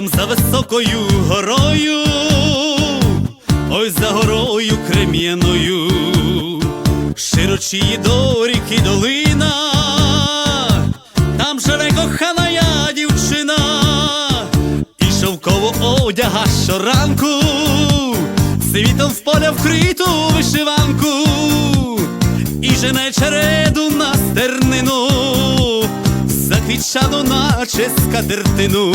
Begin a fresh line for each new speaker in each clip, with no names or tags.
Там за високою горою, ой за горою крем'яною, широчі до ріки долина, там живе кохана я дівчина, і шовково одяга щоранку, світом в поля вкриту вишиванку, і жене череду на стернину, заквічану наче скатертину.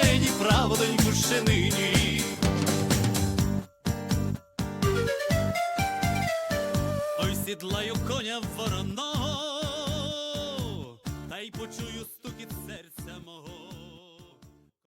доньку, нині. Ой, сідлаю коня вороного, та й почую стукіт серця мого.